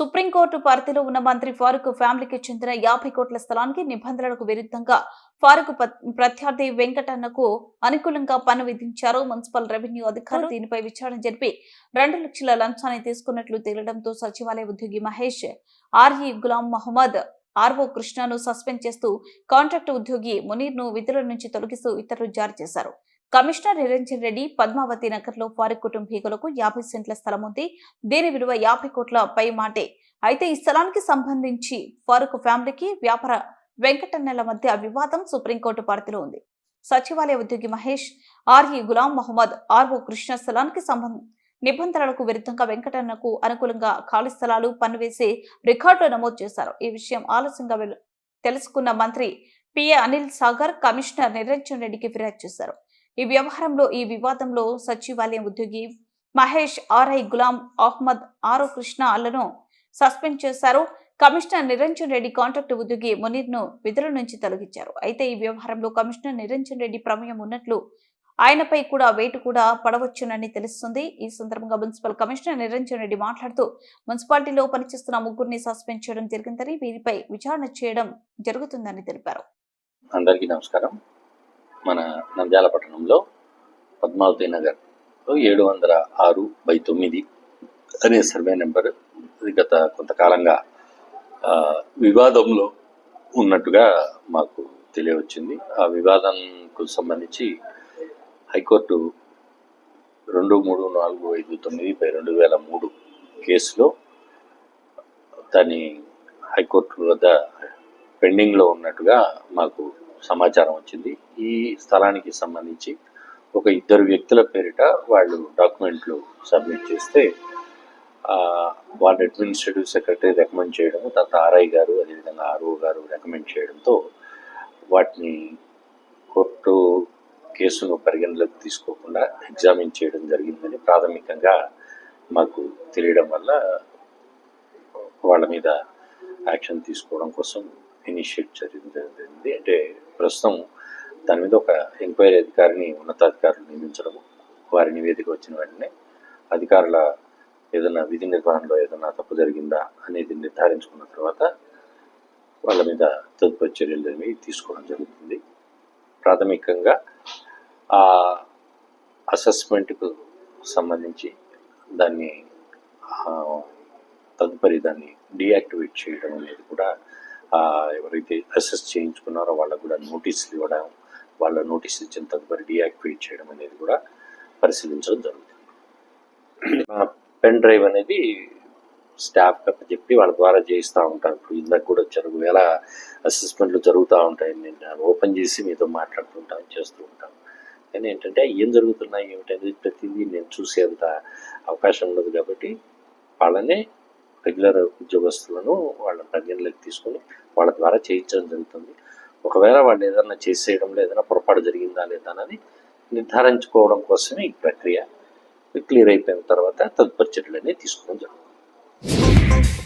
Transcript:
Supreme court పరిధిలో ఉన్న మంత్రి ఫారూక్ ఫ్యామిలీకి చెందిన యాభై కోట్ల స్థలానికి నిబంధనలకు విరుద్ధంగా ఫారూక్ ప్రత్యర్థి వెంకటన్నకు అనుకూలంగా పన్ను విధించారు మున్సిపల్ రెవెన్యూ అధికారులు. దీనిపై విచారణ జరిపి రెండు లక్షల లంచాన్ని తీసుకున్నట్లు తేలడంతో సచివాలయ ఉద్యోగి మహేష్ ఆర్ఈ గులాం మహమ్మద్ ఆర్ఓ కృష్ణను సస్పెండ్ చేస్తూ కాంట్రాక్ట్ ఉద్యోగి మునీర్ను విధుల నుంచి తొలగిస్తూ ఉత్తర్వులు జారీ చేశారు. కమిషనర్ నిరంజన్ రెడ్డి పద్మావతి నగర్లో ఫారూక్ కుటుంబీకులకు యాభై సెంట్ల స్థలం ఉంది. దీని విలువ యాభై కోట్ల పై మాటే. అయితే ఈ స్థలానికి సంబంధించి ఫారూక్ ఫ్యామిలీకి వ్యాపార వెంకటన్నెల మధ్య వివాదం సుప్రీంకోర్టు పరిధిలో ఉంది. సచివాలయ ఉద్యోగి మహేష్ ఆర్ఈ గులాం మహమ్మద్ ఆర్ఓ కృష్ణ స్థలానికి సంబంధ నిబంధనలకు విరుద్ధంగా వెంకటన్నకు అనుకూలంగా ఖాళీ స్థలాలు పన్ను వేసి రికార్డులు నమోదు చేశారు. ఈ విషయం ఆలస్యంగా తెలుసుకున్న మంత్రి పిఏ అనిల్ సాగర్ కమిషనర్ నిరంజన్ రెడ్డికి ఫిర్యాదు చేశారు. ఈ వ్యవహారంలో ఈ వివాదంలో సచివాలయం ఉద్యోగి మహేష్ ఆర్ఐ గులాం అహ్మద్ ఆరో కృష్ణ అల్లను సస్పెండ్ చేశారు. కమిషనర్ నిరంజన్ రెడ్డి కాంట్రాక్ట్ ఉద్యోగి మునీర్ను విధుల నుంచి తొలగించారు. అయితే ఈ వ్యవహారంలో కమిషనర్ నిరంజన్ రెడ్డి ప్రమేయం ఉన్నట్లు ఆయనపై కూడా వేటు కూడా పడవచ్చునని తెలుస్తుంది. ఈ సందర్భంగా మున్సిపల్ కమిషనర్ నిరంజన్ రెడ్డి మాట్లాడుతూ మున్సిపాలిటీలో పనిచేస్తున్న ముగ్గురిని సస్పెండ్ చేయడం జరిగిందని వీరిపై విచారణ చేయడం జరుగుతుందని తెలిపారు. అందరికీ నమస్కారం. మన నంద్యాల పట్టణంలో పద్మావతి నగర్ ఏడు వందల ఆరు బై తొమ్మిది అనే సర్వే నెంబర్ ఇది గత కొంతకాలంగా వివాదంలో ఉన్నట్టుగా మాకు తెలియవచ్చింది. ఆ వివాదంకు సంబంధించి హైకోర్టు రెండు మూడు నాలుగు ఐదు తొమ్మిది బై రెండు వేల మూడు కేసులో దాన్ని హైకోర్టు వద్ద పెండింగ్లో ఉన్నట్టుగా మాకు సమాచారం వచ్చింది. ఈ స్థలానికి సంబంధించి ఒక ఇద్దరు వ్యక్తుల పేరిట వాళ్ళు డాక్యుమెంట్లు సబ్మిట్ చేస్తే వాళ్ళ అడ్మినిస్ట్రేటివ్ సెక్రటరీ రికమెండ్ చేయడం తర్వాత ఆర్ఐ గారు అదేవిధంగా ఆర్ఓ గారు రికమెండ్ చేయడంతో వాటిని కోర్టు కేసును పరిగణలోకి తీసుకోకుండా ఎగ్జామిన్ చేయడం జరిగిందని ప్రాథమికంగా మాకు తెలియడం వల్ల వాళ్ళ మీద యాక్షన్ తీసుకోవడం కోసం ఇనిషియేట్ జరిగింది అంటే ప్రస్తుతం దాని మీద ఒక ఎంక్వైరీ అధికారిని ఉన్నతాధికారులు నియమించడం వారి నివేదిక వచ్చిన వెంటనే అధికారుల ఏదైనా విధి నిర్వహణలో ఏదైనా తప్పు జరిగిందా అనేది నిర్ధారించుకున్న తర్వాత వాళ్ళ మీద తదుపరి చర్యలు అనేవి తీసుకోవడం జరుగుతుంది. ప్రాథమికంగా ఆ అసెస్మెంట్కు సంబంధించి దాన్ని తదుపరి దాన్ని డియాక్టివేట్ చేయడం అనేది కూడా ఎవరైతే అసెస్ చేయించుకున్నారో వాళ్ళకు కూడా నోటీసులు ఇవ్వడం వాళ్ళ నోటీసులు ఇచ్చిన తదుపరి డియాక్టివేట్ చేయడం అనేది కూడా పరిశీలించడం జరుగుతుంది. పెన్ డ్రైవ్ అనేది స్టాఫ్ చెప్పి వాళ్ళ ద్వారా చేయిస్తూ ఉంటారు. ఇప్పుడు ఇందాక కూడా జరుగు వేళ అసెస్మెంట్లు జరుగుతూ ఉంటాయి నేను ఓపెన్ చేసి మీతో మాట్లాడుతుంటాను చేస్తూ ఉంటాను. కానీ ఏంటంటే ఏం జరుగుతున్నాయి ఏమిటనేది ప్రతిదీ నేను చూసేంత అవకాశం ఉండదు కాబట్టి వాళ్ళనే రెగ్యులర్ ఉద్యోగస్తులను వాళ్ళ పరిగణలోకి తీసుకొని వాళ్ళ ద్వారా చేయించడం జరుగుతుంది. ఒకవేళ వాళ్ళు ఏదైనా చేసేయడంలో ఏదైనా పొరపాటు జరిగిందా లేదా అనేది నిర్ధారించుకోవడం కోసమే ఈ ప్రక్రియ క్లియర్ అయిపోయిన తర్వాత తదుపరి చర్యలు అనేవి తీసుకోవడం జరుగుతుంది.